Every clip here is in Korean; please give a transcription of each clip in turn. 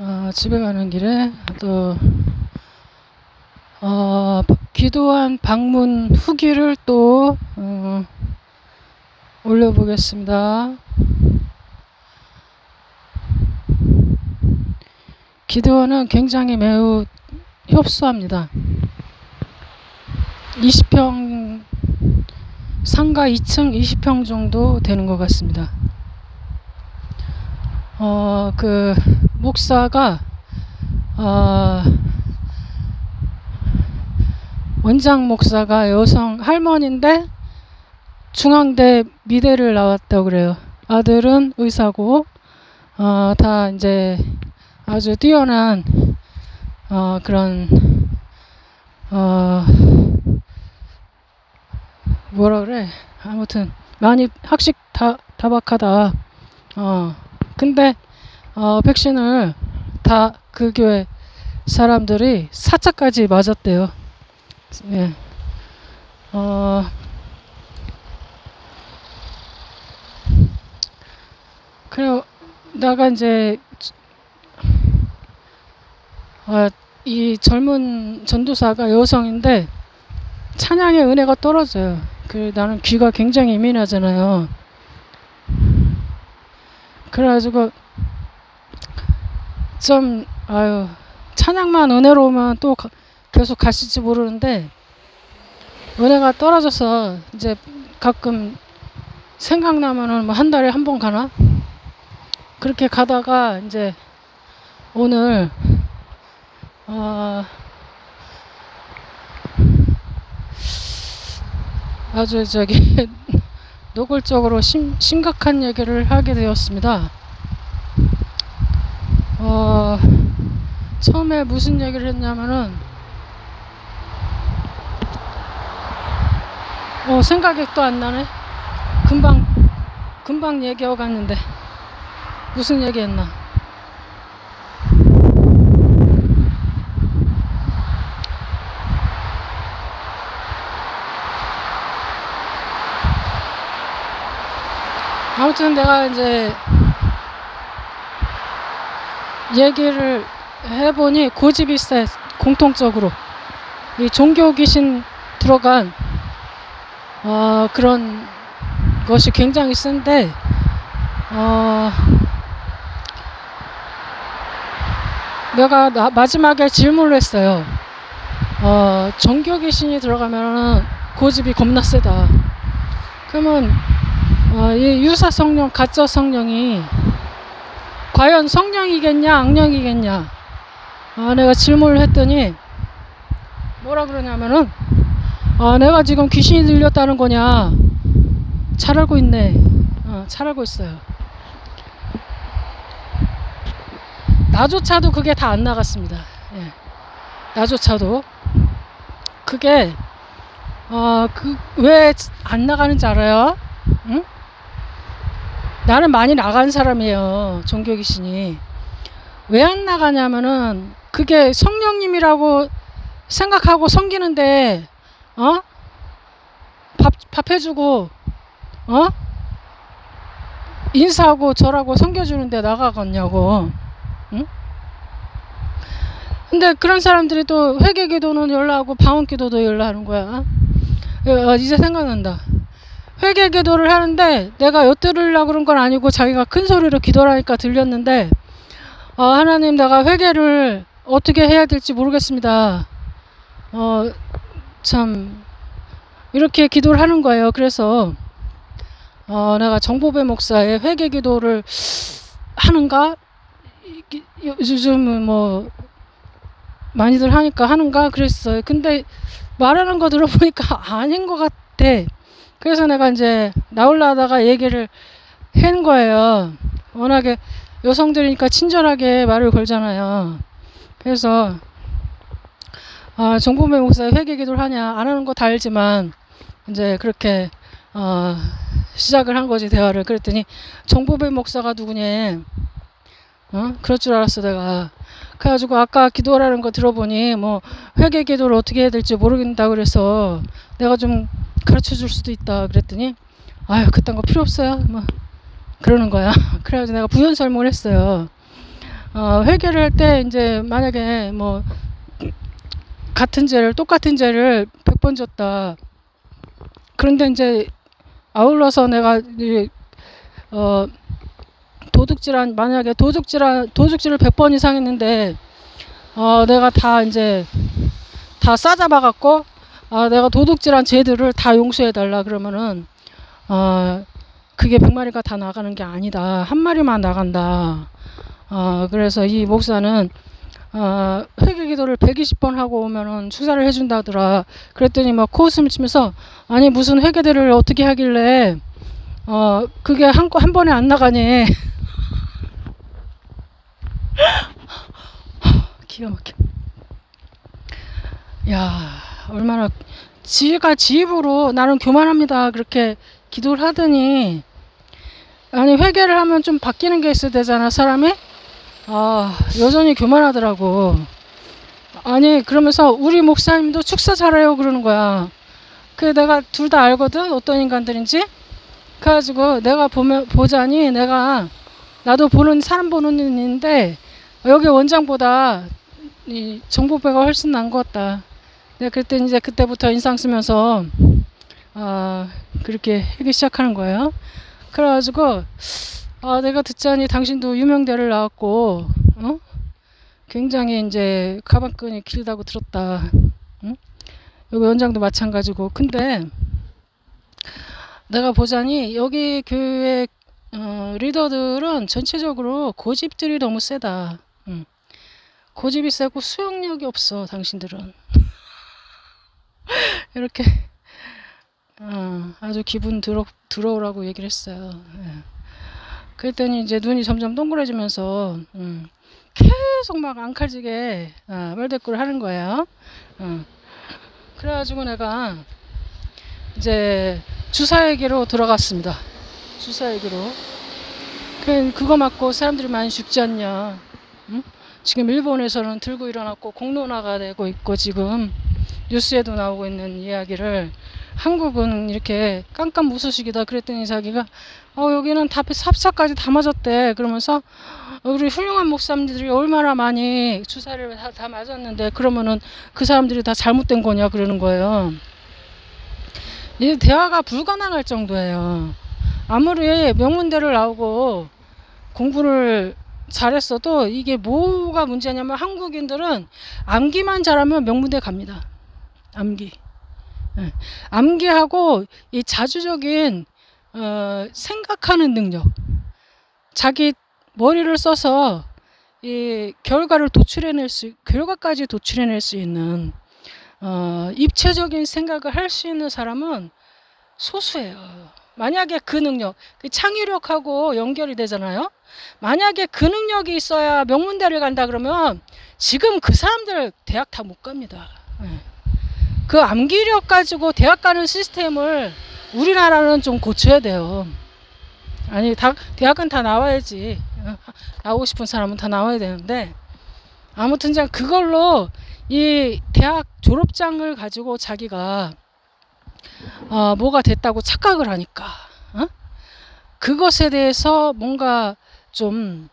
어, 집에 가는 길에 또 어, 기도한 방문 후기를 또 어, 올려보겠습니다. 기도원은 굉장히 매우 협소합니다. 20평 상가 2층 20평 정도 되는 것 같습니다. 어, 그 목사가 어, 원장 목사가 여성 할머니인데 중앙대 미대를 나왔다고 그래요. 아들은 의사고 어, 다 이제 아주 뛰어난 어, 그런 어, 뭐라 그래 아무튼 많이 학식 다 다박하다. 어 근데 어, 백신을 다 그 교회 사람들이 사차까지 맞았대요. 예. 어, 그래요. 내가 이제 어, 이 젊은 전도사가 여성인데 찬양의 은혜가 떨어져요. 그 나는 귀가 굉장히 예민하잖아요. 그래가지고 좀 아유 찬양만 은혜로우면 또 가- 계속 가실지 모르는데 은혜가 떨어져서 이제 가끔 생각나면은 뭐 한 달에 한 번 가나? 그렇게 가다가 이제 오늘 어 아주 저기 노골적으로 심, 심각한 얘기를 하게 되었습니다. 어, 처음에 무슨 얘기를 했냐면은, 어, 생각이 또 안 나네. 금방, 금방 얘기하고 갔는데, 무슨 얘기 했나. 아무튼 내가 이제 얘기를 해보니 고집이 있어요. 공통적으로. 이 종교 귀신 들어간 어, 그런 것이 굉장히 센데 어, 내가 나- 마지막에 질문을 했어요. 어, 종교 귀신이 들어가면 고집이 겁나 세다. 그러면 어, 이 유사 성령, 가짜 성령이 과연 성령이겠냐, 악령이겠냐? 아, 내가 질문을 했더니 뭐라 그러냐면은 아, 내가 지금 귀신이 들렸다는 거냐? 잘 알고 있네. 어, 잘 알고 있어요. 나조차도 그게 다 안 나갔습니다. 예. 나조차도 그게 어, 그왜 안 나가는지 알아요? 응? 나는 많이 나간 사람이에요. 종교 귀신이. 왜 안 나가냐면은 그게 성령님이라고 생각하고 섬기는데 어? 밥, 밥 해주고 어? 인사하고 절하고 섬겨주는데 나가겠냐고 응? 근데 그런 사람들이 또 회개 기도는 연락하고 방언 기도도 연락하는 거야 어, 이제 생각난다 회개 기도를 하는데 내가 엿들으려고 그런 건 아니고 자기가 큰 소리로 기도를 하니까 들렸는데 어, 하나님 내가 회개를 어떻게 해야 될지 모르겠습니다. 어, 참 이렇게 기도를 하는 거예요. 그래서 어, 내가 정보배 목사의 회개 기도를 하는가? 요즘은 뭐 많이들 하니까 하는가 그랬어요. 근데 말하는 거 들어보니까 아닌 것 같아. 그래서 내가 이제 나올라다가 얘기를 한 거예요. 워낙에 여성들이니까 친절하게 말을 걸잖아요. 그래서 아, 정보매 목사의 회개 기도를 하냐 안 하는 거 다 알지만 이제 그렇게 어, 시작을 한 거지 대화를 그랬더니 정보배 목사가 누구니? 어? 그럴 줄 알았어 내가. 그래가지고 아까 기도하라는 거 들어보니 뭐 회개 기도를 어떻게 해야 될지 모르겠다 그래서 내가 좀 가르쳐 줄 수도 있다 그랬더니 아유 그딴 거 필요 없어요. 뭐 그러는 거야. 그래가지고 내가 부연 설명을 했어요. 어, 회개를 할 때 이제 만약에 뭐 같은 죄를 똑같은 죄를 100번 졌다. 그런데 이제 아울러서 내가 이, 어 도둑질한 만약에 도둑질한 도둑질을 100번 이상 했는데 어 내가 다 이제 다 싸잡아 갖고 아 내가 도둑질한 죄들을 다 용서해 달라 그러면은 어 그게 100마리가 다 나가는 게 아니다. 한 마리만 나간다. 어 그래서 이 목사는 어, 회개 기도를 120번 하고 오면은 추사를 해준다더라. 그랬더니 막 코웃음을 치면서 아니 무슨 회개들을 어떻게 하길래 어 그게 한, 거- 한 번에 안 나가니 기가 막혀. 야 얼마나 지가 지 입으로 나는 교만합니다. 그렇게 기도를 하더니. 아니 회개를 하면 좀 바뀌는 게 있어야 되잖아 사람이? 아 여전히 교만하더라고. 아니 그러면서 우리 목사님도 축사 잘해요 그러는 거야. 그 내가 둘 다 알거든 어떤 인간들인지. 그래가지고 내가 보면 보자니 내가 나도 보는 사람 보는 눈인데 여기 원장보다 이 정보배가 훨씬 난 것 같다. 내가 그때 이제 그때부터 인상 쓰면서 아 그렇게 하기 시작하는 거예요. 그래가지고 아 내가 듣자니 당신도 유명대를 나왔고 어 굉장히 이제 가방끈이 길다고 들었다. 응? 여기 원장도 마찬가지고 근데 내가 보자니 여기 교회 어, 리더들은 전체적으로 고집들이 너무 세다. 응. 고집이 세고 수용력이 없어 당신들은. 이렇게 어, 아주 기분 들어 들어오라고 얘기를 했어요. 예. 그랬더니 이제 눈이 점점 동그래지면서 음, 계속 막 앙칼지게 어, 말대꾸를 하는 거예요. 어. 그래가지고 내가 이제 주사 얘기로 들어갔습니다. 주사 얘기로. 그 그거 맞고 사람들이 많이 죽지 않냐. 응? 지금 일본에서는 들고 일어났고 공론화가 되고 있고 지금 뉴스에도 나오고 있는 이야기를 한국은 이렇게 깜깜 무소식이다 그랬더니 자기가 어 여기는 다 삽사까지 다 맞았대 그러면서 우리 훌륭한 목사님들이 얼마나 많이 주사를 다, 다 맞았는데 그러면은 그 사람들이 다 잘못된 거냐 그러는 거예요. 이 대화가 불가능할 정도예요. 아무리 명문대를 나오고 공부를 잘했어도 이게 뭐가 문제냐면 한국인들은 암기만 잘하면 명문대 갑니다. 암기. 예. 암기하고 이 자주적인 어, 생각하는 능력. 자기 머리를 써서 이 결과를 도출해낼 수, 결과까지 도출해낼 수 있는 어, 입체적인 생각을 할 수 있는 사람은 소수예요. 만약에 그 능력, 그 창의력하고 연결이 되잖아요. 만약에 그 능력이 있어야 명문대를 간다 그러면 지금 그 사람들 대학 다 못 갑니다. 예. 그 암기력 가지고 대학 가는 시스템을 우리나라는 좀 고쳐야 돼요. 아니, 다, 대학은 다 나와야지. 어, 나오고 싶은 사람은 다 나와야 되는데, 아무튼 장 그걸로 이 대학 졸업장을 가지고 자기가 어, 뭐가 됐다고 착각을 하니까 어? 그것에 대해서 뭔가 좀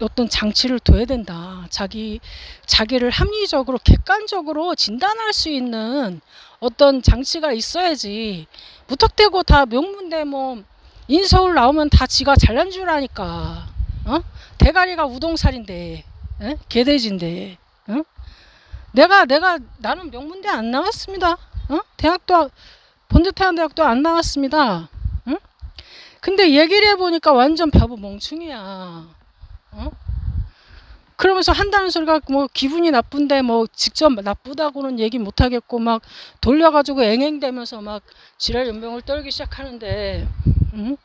어떤 장치를 둬야 된다. 자기 자기를 합리적으로 객관적으로 진단할 수 있는 어떤 장치가 있어야지. 무턱대고 다 명문대 뭐 인서울 나오면 다 지가 잘난 줄 아니까. 어? 대가리가 우동살인데. 에? 개돼지인데. 어? 내가 내가 나는 명문대 안 나왔습니다. 어? 대학도 번듯한 대학도 안 나왔습니다. 응? 근데 얘기를 해보니까 완전 바보 멍충이야. 어? 그러면서 한다는 소리가 뭐 기분이 나쁜데 뭐 직접 나쁘다고는 얘기 못 하겠고 막 돌려가지고 앵앵대면서 막 지랄 연병을 떨기 시작하는데, 응?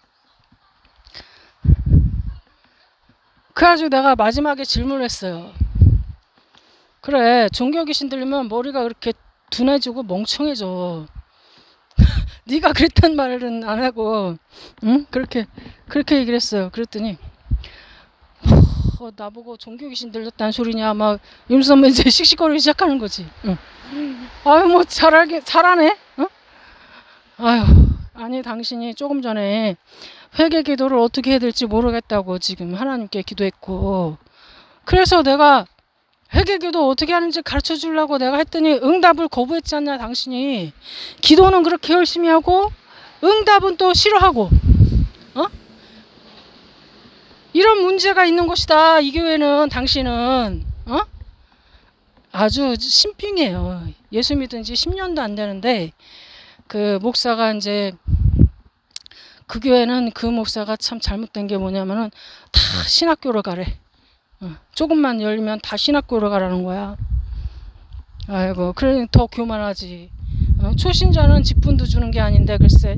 그래가지고 내가 마지막에 질문을 했어요. 그래, 종교 귀신 들리면 머리가 그렇게 둔해지고 멍청해져. 네가 그랬단 말은 안 하고, 응? 그렇게 그렇게 얘기를 했어요. 그랬더니 어, 나보고 종교 귀신 들렸다는 소리냐 막 이러면서 이제 씩씩거리기 시작하는 거지. 응. 아유 뭐 잘하게 잘하네. 응? 아유 아니 당신이 조금 전에 회개 기도를 어떻게 해야 될지 모르겠다고 지금 하나님께 기도했고 그래서 내가 회개기도 어떻게 하는지 가르쳐 주려고 내가 했더니 응답을 거부했지 않냐 당신이 기도는 그렇게 열심히 하고 응답은 또 싫어하고 어? 이런 문제가 있는 것이다 이 교회는 당신은 어? 아주 신빙이에요 예수 믿은 지 10년도 안 되는데 그 목사가 이제 그 교회는 그 목사가 참 잘못된 게 뭐냐면은 다 신학교로 가래 어, 조금만 열리면 다 신학교로 가라는 거야. 아이고, 그러니 더 교만하지. 어, 초신자는 직분도 주는 게 아닌데 글쎄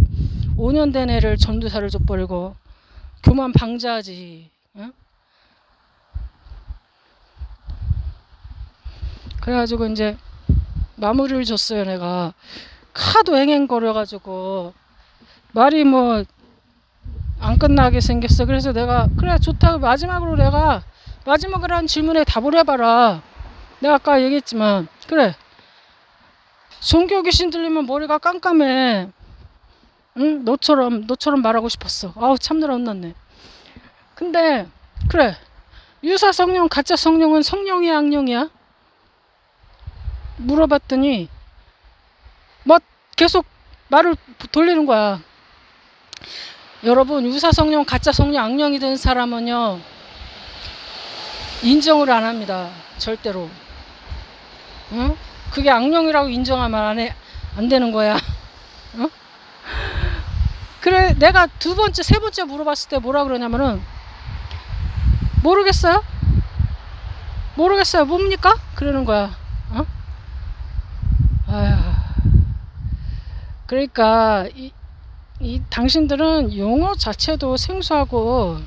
5년 된 애를 전도사를 줘버리고 교만 방자하지. 어? 그래가지고 이제 마무리를 줬어요 내가 하도 앵앵거려가지고 말이 뭐 안 끝나게 생겼어 그래서 내가 그래 좋다고 마지막으로 내가 마지막으로 한 질문에 답을 해봐라. 내가 아까 얘기했지만 그래. 종교 귀신 들리면 머리가 깜깜해. 응? 너처럼 너처럼 말하고 싶었어. 아우 참느라 혼났네. 근데 그래. 유사 성령 가짜 성령은 성령이야 악령이야? 물어봤더니 뭐 계속 말을 돌리는 거야. 여러분 유사 성령 가짜 성령 악령이 된 사람은요. 인정을 안 합니다. 절대로. 응? 그게 악령이라고 인정하면 안, 해, 안 되는 거야. 어? 그래, 내가 두 번째, 세 번째 물어봤을 때 뭐라 그러냐면은, 모르겠어요? 모르겠어요. 뭡니까? 그러는 거야. 어? 그러니까, 이, 이, 당신들은 용어 자체도 생소하고,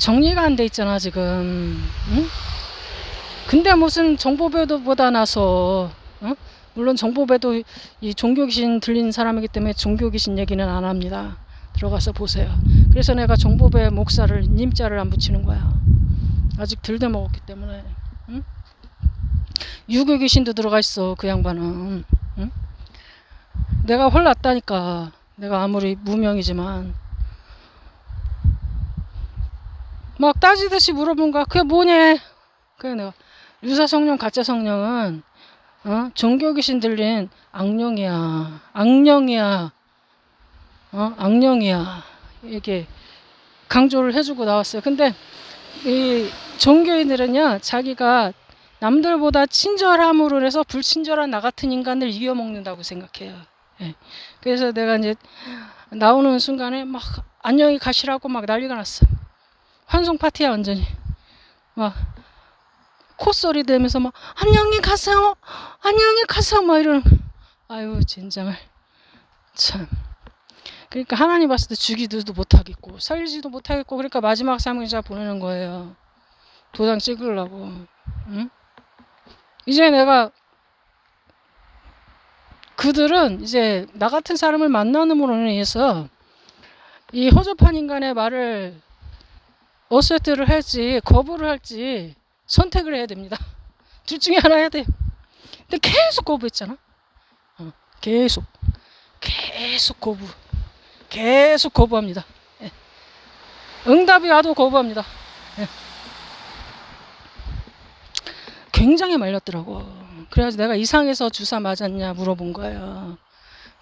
정리가 안 돼 있잖아 지금. 응? 근데 무슨 정보배도보다 나서 어? 물론 정보배도 이 종교 귀신 들린 사람이기 때문에 종교 귀신 얘기는 안 합니다. 들어가서 보세요. 그래서 내가 정보배 목사를 님자를 안 붙이는 거야. 아직 덜돼 먹었기 때문에. 응? 유교 귀신도 들어가 있어 그 양반은. 응? 내가 홀랐다니까. 내가 아무리 무명이지만. 막 따지듯이 물어본 거야. 그게 뭐냐? 그래 내가 유사 성령 가짜 성령은 어? 종교 귀신 들린 악령이야. 악령이야. 어? 악령이야. 이게 강조를 해주고 나왔어요. 근데 이 종교인들은요, 자기가 남들보다 친절함으로 해서 불친절한 나 같은 인간을 이겨먹는다고 생각해요. 예. 그래서 내가 이제 나오는 순간에 막 안녕히 가시라고 막 난리가 났어. 환송 파티야 완전히. 막 콧소리 내면서 막 안녕히 가세요 안녕히 가세요 막 이러는. 아유 젠장을 참. 그러니까 하나님 봤을 때 죽이지도 못하겠고 살리지도 못하겠고 그러니까 마지막 사명자 보내는 거예요. 도장 찍으려고. 응? 이제 내가 그들은 이제 나 같은 사람을 만나는으로 인해서 이 허접한 인간의 말을 어세트를 할지 거부를 할지 선택을 해야 됩니다. 둘 중에 하나 해야 돼요. 근데 계속 거부했잖아. 어, 계속 계속 거부 계속 거부합니다. 예. 응답이 와도 거부합니다. 예. 굉장히 말렸더라고. 그래가지고 내가 이상해서 주사 맞았냐 물어본 거예요.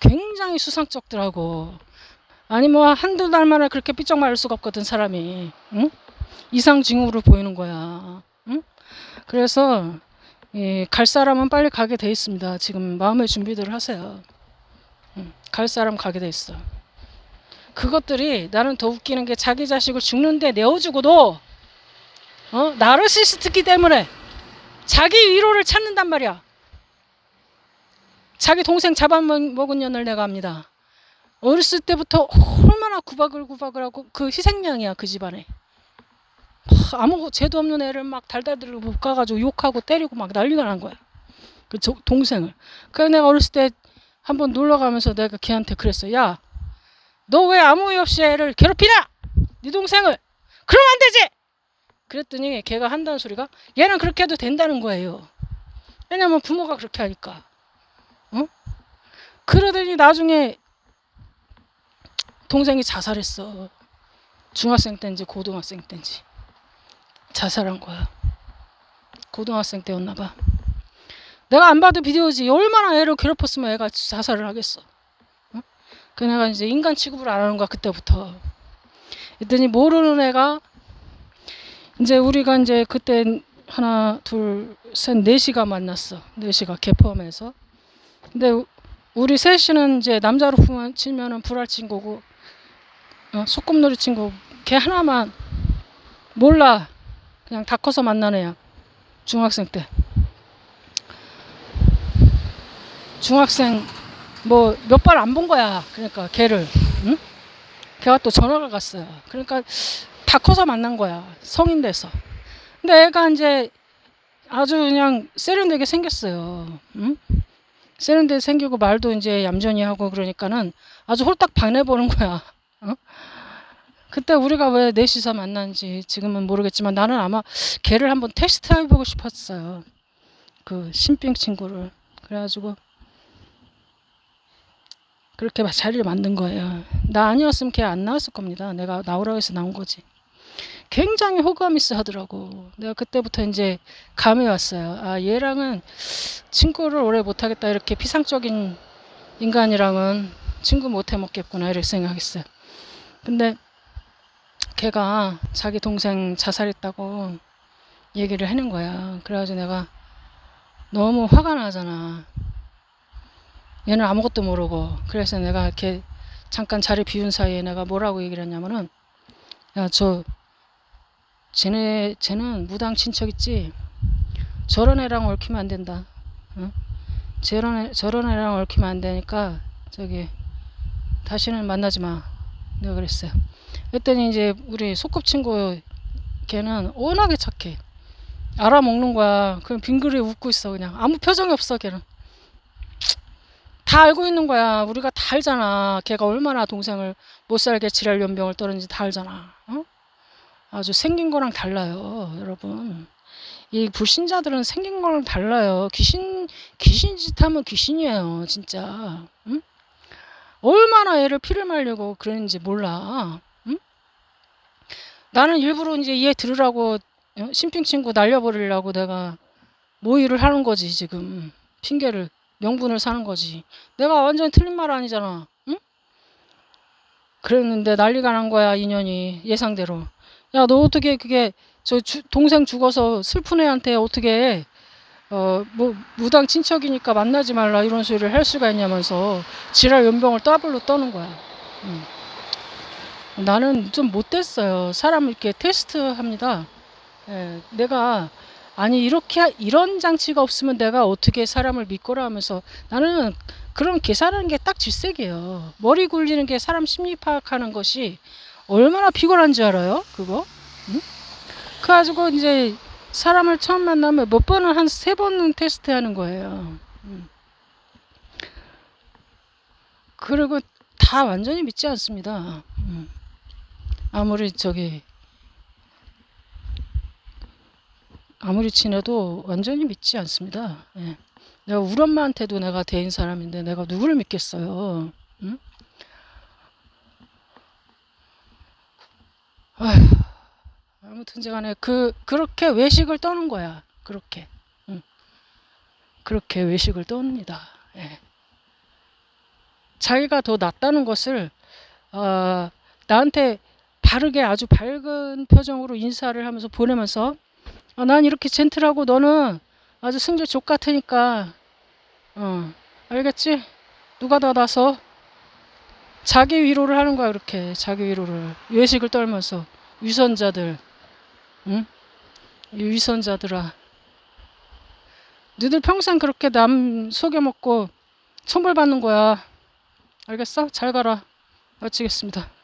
굉장히 수상쩍더라고. 아니 뭐 한두 달 만에 그렇게 삐쩍 마를 수가 없거든 사람이. 응? 이상 징후로 보이는 거야. 응? 그래서 예, 갈 사람은 빨리 가게 돼 있습니다. 지금 마음의 준비들을 하세요. 응, 갈 사람 가게 돼 있어. 그것들이 나는 더 웃기는 게 자기 자식을 죽는데 내어주고도 어? 나르시스트기 때문에 자기 위로를 찾는단 말이야. 자기 동생 잡아먹은 년을 내가 합니다 어렸을 때부터 얼마나 구박을 구박을 하고 그 희생양이야 그 집안에. 아무 죄도 없는 애를 막 달달들고 못 가가지고 욕하고 때리고 막 난리가 난 거야. 그 조, 동생을. 그래서 내가 어렸을 때 한번 놀러 가면서 내가 걔한테 그랬어. 야 너 왜 아무 이유 없이 애를 괴롭히냐? 네 동생을. 그러면 안 되지! 그랬더니 걔가 한다는 소리가 얘는 그렇게 해도 된다는 거예요. 왜냐면 부모가 그렇게 하니까. 어? 그러더니 나중에 동생이 자살했어. 중학생 때인지 고등학생 때인지 자살한 거야. 고등학생 때였나 봐. 내가 안 봐도 비디오지. 얼마나 애를 괴롭혔으면 애가 자살을 하겠어. 응? 그 내가 이제 인간 취급을 안 하는 거야 그때부터. 그랬더니 모르는 애가 이제 우리가 이제 그때 하나 둘셋 넷이가 만났어. 넷이가 개 포함해서. 근데 우- 우리 셋이는 이제 남자로 품- 치면은 불알 친구고 어, 소꿉놀이 친구 걔 하나만 몰라. 그냥 다 커서 만난 애야. 중학생 때. 중학생 뭐 몇 발 안 본 거야. 그러니까 걔를 응? 걔가 또 전화가 갔어요. 그러니까 다 커서 만난 거야. 성인 돼서. 근데 애가 이제 아주 그냥 세련되게 생겼어요. 응? 세련되게 생기고 말도 이제 얌전히 하고 그러니까는 아주 홀딱 반해보는 거야 어? 그때 우리가 왜 넷이서 만난지 지금은 모르겠지만 나는 아마 걔를 한번 테스트 해보고 싶었어요. 그 신빙 친구를. 그래가지고 그렇게 막 자리를 만든 거예요. 나 아니었으면 걔 안 나왔을 겁니다. 내가 나오라고 해서 나온 거지. 굉장히 호감이스 하더라고. 내가 그때부터 이제 감이 왔어요. 아, 얘랑은 친구를 오래 못하겠다. 이렇게 피상적인 인간이랑은 친구 못 해 먹겠구나. 이렇게 생각했어요. 근데 걔가 자기 동생 자살했다고 얘기를 하는 거야. 그래가지고 내가 너무 화가 나잖아. 얘는 아무것도 모르고. 그래서 내가 걔 잠깐 자리 비운 사이에 내가 뭐라고 얘기를 했냐면은 야, 저 쟤네 쟤는 무당 친척 있지? 저런 애랑 얽히면 안 된다. 응? 저런 애, 저런 애랑 얽히면 안 되니까 저기 다시는 만나지 마. 내가 그랬어요. 그랬더니 이제 우리 소꿉친구 걔는 워낙에 착해. 알아먹는 거야. 그냥 빙그레 웃고 있어 그냥. 아무 표정이 없어 걔는. 다 알고 있는 거야. 우리가 다 알잖아. 걔가 얼마나 동생을 못 살게 지랄 연병을 떨었는지 다 알잖아. 어? 아주 생긴 거랑 달라요, 여러분. 이 불신자들은 생긴 거랑 달라요. 귀신 귀신 짓 하면 귀신이에요, 진짜. 응? 얼마나 애를 피를 말려고 그랬는지 몰라. 응? 나는 일부러 이제 얘 들으라고 어? 신빙 친구 날려버리려고 내가 모의를 하는 거지 지금 핑계를 명분을 사는 거지. 내가 완전 틀린 말 아니잖아. 응? 그랬는데 난리가 난 거야 인연이 예상대로. 야 너 어떻게 그게 저 주- 동생 죽어서 슬픈 애한테 어떻게 어 뭐 무당 친척이니까 만나지 말라 이런 소리를 할 수가 있냐면서 지랄 연병을 더블로 떠는 거야. 응. 나는 좀 못됐어요. 사람을 이렇게 테스트 합니다. 예, 내가 아니 이렇게 하- 이런 장치가 없으면 내가 어떻게 사람을 믿거라 하면서 나는 그런 계산하는 게 딱 질색이에요. 머리 굴리는 게 사람 심리 파악하는 것이 얼마나 피곤한 줄 알아요? 그거? 응? 그래가지고 이제 사람을 처음 만나면 몇 번은 한세 번은 테스트하는 거예요. 음. 그리고 다 완전히 믿지 않습니다. 음. 아무리 저기 아무리 친해도 완전히 믿지 않습니다. 예. 내가 우리 엄마한테도 내가 대인 사람인데 내가 누구를 믿겠어요. 응? 아무튼 간에 그 그렇게 외식을 떠는 거야. 그렇게. 응. 그렇게 외식을 떱니다. 예. 자기가 더 낫다는 것을 어, 나한테 바르게 아주 밝은 표정으로 인사를 하면서 보내면서 어, 난 이렇게 젠틀하고 너는 아주 승질 족 같으니까 어, 알겠지? 누가 더 나서 자기 위로를 하는 거야 그렇게 자기 위로를 외식을 떨면서 위선자들 응? 이 위선자들아 너들 평생 그렇게 남 속여먹고 천벌 받는 거야 알겠어? 잘 가라 마치겠습니다